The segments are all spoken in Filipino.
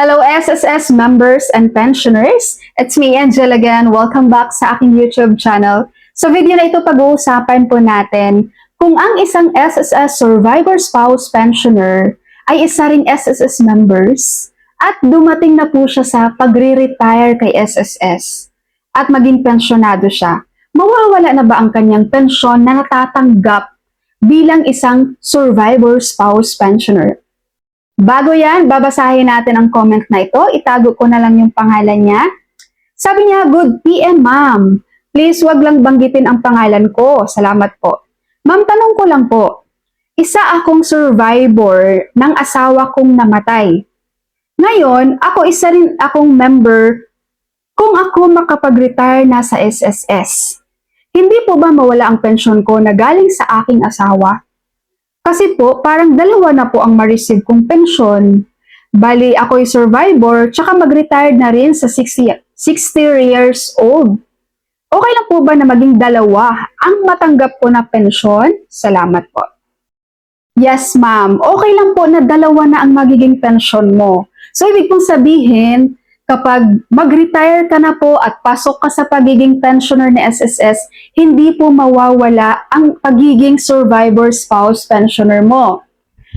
Hello SSS members and pensioners. It's me, Angel again. Welcome back sa aking YouTube channel. Sa video na ito, pag-uusapan po natin kung ang isang SSS survivor spouse pensioner ay isa ring SSS members at dumating na po siya sa pagre-retire kay SSS at maging pensyonado siya. Mawawala na ba ang kanyang pensyon na natatanggap bilang isang survivor spouse pensioner? Bago yan, babasahin natin ang comment na ito. Itago ko na lang yung pangalan niya. Sabi niya, Good PM, ma'am. Please, wag lang banggitin ang pangalan ko. Salamat po. Ma'am, tanong ko lang po. Isa akong survivor ng asawa kong namatay. Ngayon, ako isa rin akong member kung ako makapag-retire na sa SSS. Hindi po ba mawala ang pensyon ko na galing sa aking asawa? Kasi po, parang dalawa na po ang ma-receive kong pensyon. Bali, ako'y survivor, tsaka mag-retired na rin sa 60, 60 years old. Okay lang po ba na maging dalawa ang matanggap ko na pensyon? Salamat po. Yes, ma'am. Okay lang po na dalawa na ang magiging pensyon mo. So, ibig pong sabihin, kapag mag-retire ka na po at pasok ka sa pagiging pensioner ni SSS, hindi po mawawala ang pagiging survivor spouse pensioner mo.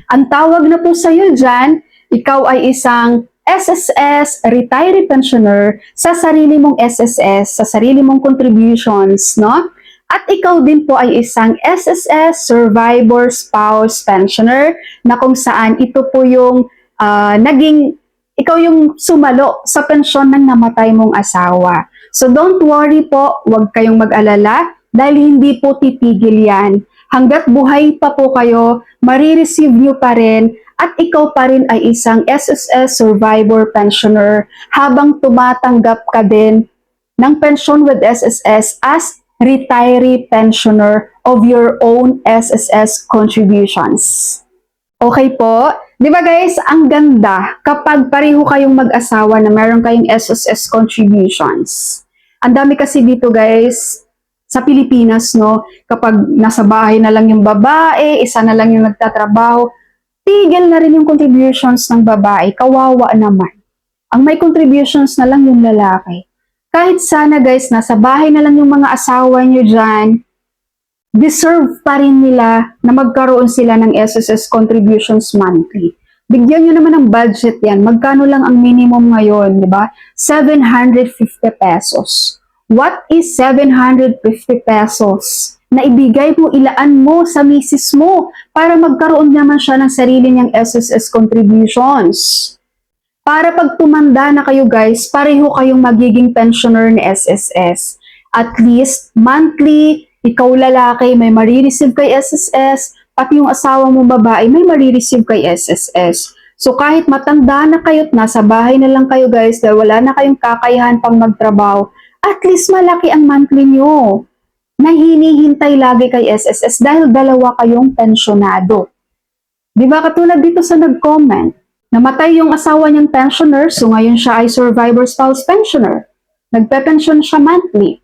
Ang tawag na po sa iyo dyan, ikaw ay isang SSS retiree pensioner sa sarili mong SSS, sa sarili mong contributions, no? At ikaw din po ay isang SSS survivor spouse pensioner na kung saan ito po yung ah, naging ikaw yung sumalo sa pensyon ng namatay mong asawa. So don't worry po, huwag kayong mag-alala dahil hindi po titigil yan. Hanggat buhay pa po kayo, marireceive nyo pa rin at ikaw pa rin ay isang SSS survivor pensioner habang tumatanggap ka din ng pension with SSS as retiree pensioner of your own SSS contributions. Okay po? Di ba guys, ang ganda kapag pareho kayong mag-asawa na meron kayong SSS contributions. Ang dami kasi dito guys, sa Pilipinas, no, kapag nasa bahay na lang yung babae, isa na lang yung nagtatrabaho, tigil na rin yung contributions ng babae, kawawa naman. Ang may contributions na lang yung lalaki. Kahit sana guys, nasa bahay na lang yung mga asawa nyo dyan, deserve pa rin nila na magkaroon sila ng SSS contributions monthly. Bigyan nyo naman ng budget yan. Magkano lang ang minimum ngayon, di ba? 750 pesos. What is 750 pesos? Na ibigay mo, ilaan mo sa misis mo para magkaroon naman siya ng sarili niyang SSS contributions. Para pag tumanda na kayo guys, pareho kayong magiging pensioner ni SSS. At least, monthly, ikaw lalaki, may marireceive kay SSS, pati yung asawa mo babae, may marireceive kay SSS. So kahit matanda na kayo at nasa bahay na lang kayo guys, dahil wala na kayong kakayahan pang magtrabaho, at least malaki ang monthly nyo na hinihintay lagi kay SSS dahil dalawa kayong pensionado. Di ba katulad dito sa nag-comment, namatay yung asawa niyang pensioner, so ngayon siya ay survivor spouse pensioner. Nagpe-pension siya monthly.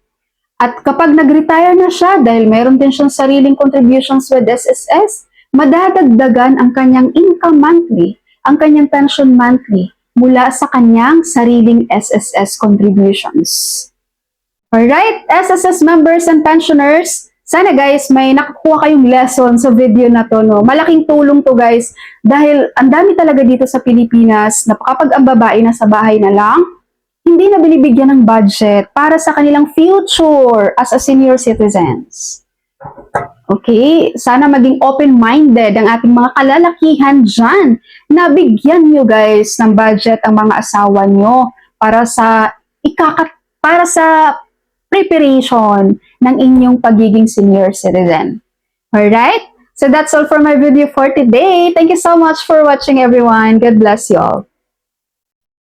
At kapag nag-retire na siya dahil meron din siyang sariling contributions with SSS, madadagdagan ang kanyang income monthly, ang kanyang pension monthly mula sa kanyang sariling SSS contributions. Alright, SSS members and pensioners, sana guys may nakukuha kayong lesson sa video na to. No? Malaking tulong to guys dahil ang dami talaga dito sa Pilipinas na kapag ang babae nasa bahay na lang, hindi na binibigyan ng budget para sa kanilang future as a senior citizens. Okay, sana maging open-minded ang ating mga kalalakihan dyan na bigyan nyo guys ng budget ang mga asawa nyo para sa ikakat para sa preparation ng inyong pagiging senior citizen. Alright? So that's all for my video for today. Thank you so much for watching everyone. God bless you all.